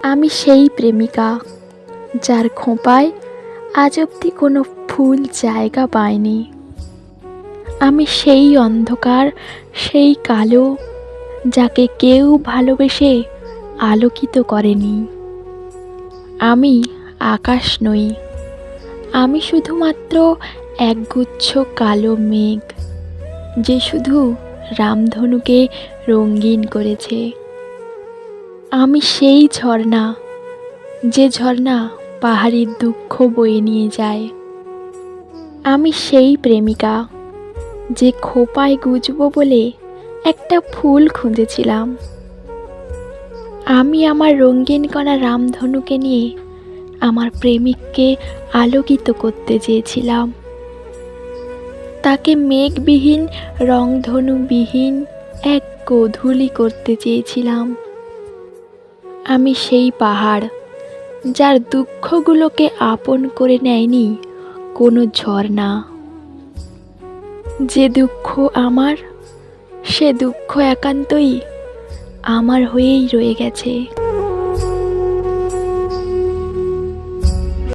আমি সেই প্রেমিকা, যার খোঁপায় আজ অবধি কোনো ফুল জায়গা পায়নি আমি সেই অন্ধকার, সেই কালো, যাকে কেউ ভালোবেসে আলোকিত করেনি। আমি আকাশ নই, আমি শুধুমাত্র একগুচ্ছ কালো মেঘ, যে শুধু রামধনুকে রঙিন করেছে। আমি সেই ঝর্ণা, যে ঝর্ণা পাহাড়ির দুঃখ বয়ে নিয়ে যায়। আমি সেই প্রেমিকা, যে খোপায় গুজবো বলে একটা ফুল খুঁজেছিলাম। আমি আমার রঙিন করা রামধনুকে নিয়ে আমার প্রেমিককে আলোকিত করতে চেয়েছিলাম। তাকে মেঘবিহীন, রংধনুবিহীন এক গোধূলি করতে চেয়েছিলাম। আমি সেই পাহাড়, যার দুঃখগুলোকে আপন করে নেয়নি কোনো ঝর্ণা। যে দুঃখ আমার, সে দুঃখ একান্তই আমার হয়েই রয়ে গেছে।